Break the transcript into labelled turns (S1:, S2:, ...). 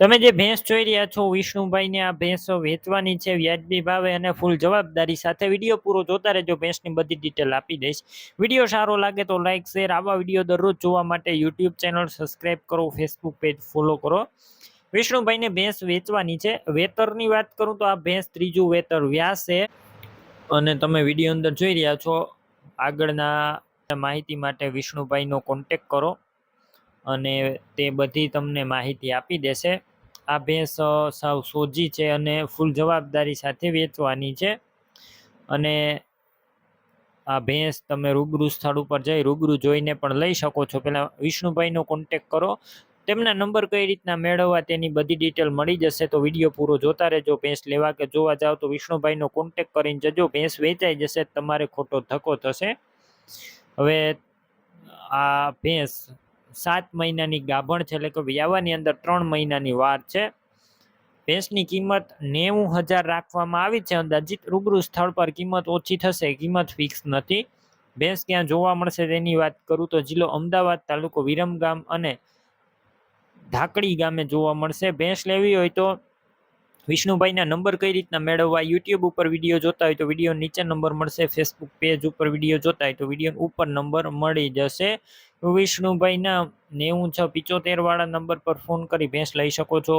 S1: તમે જે ભેંસ જોઈ રહ્યા છો, વિષ્ણુભાઈને આ ભેંસ વેચવાની છે, વ્યાજબી ભાવે અને ફૂલ જવાબદારી સાથે વીડિયો પૂરો જોતા રહેજો, ભેંસની બધી ડિટેલ આપી દઈશ. વીડિયો સારો લાગે તો લાઇક શેર આવા વીડિયો દરરોજ જોવા માટે યુટ્યુબ ચેનલ સબસ્ક્રાઈબ કરો ફેસબુક પેજ ફોલો કરો. વિષ્ણુભાઈને ભેંસ વેચવાની છે. વેતરની વાત કરું તો આ ભેંસ ત્રીજું વેતર વ્યાસ. છે અને તમે વીડિયો અંદર જોઈ રહ્યા છો. આગળના માહિતી માટે વિષ્ણુભાઈનો કોન્ટેક કરો. અને તે બધી તમને માહિતી આપી દેશે. આ ભેંસ સાવ સોજી છે અને ફૂલ જવાબદારી સાથે વેચવાની છે. અને આ ભેંસ તમે રૂબરૂ સ્થળ ઉપર જઈ રૂબરૂ જોઈને પણ લઈ શકો છો. પહેલાં વિષ્ણુભાઈનો કોન્ટેક કરો. તેમના નંબર કઈ રીતના મેળવવા તેની બધી ડિટેલ મળી જશે તો વીડિયો પૂરો જોતા રહેજો. ભેંસ લેવા કે જોવા જાઓ તો વિષ્ણુભાઈનો કોન્ટેક કરીને જજો. ભેંસ વેચાઈ જશે, તમારે ખોટો ધક્કો થશે. હવે આ ભેંસ સાત મહિનાની ગાભણ છે, એટલે કે વ્યાવાની અંદર ત્રણ મહિનાની વાર છે. ભેંસની કિંમત નેવું હજાર રાખવામાં આવી છે. અંદાજિત રૂબરૂ સ્થળ પર કિંમત ઓછી થશે, કિંમત ફિક્સ નથી. ભેંસ ક્યાં જોવા મળશે તેની વાત કરું તો જિલ્લો અમદાવાદ, તાલુકો વિરમગામ અને ઢાકડી ગામે જોવા મળશે. ભેંસ લેવી હોય તો વિષ્ણુભાઈના નંબર કઈ રીતના મેળવવા, યુટ્યુબ ઉપર વીડિયો જોતા હોય તો વીડિયો નીચે નંબર મળશે, ફેસબુક પેજ ઉપર વીડિયો જોતા હોય તો વીડિયો ઉપર નંબર મળી જશે. વિષ્ણુભાઈના નેવું છ પિચોતેર વાળા નંબર પર ફોન કરી ભેંસ લઈ શકો છો.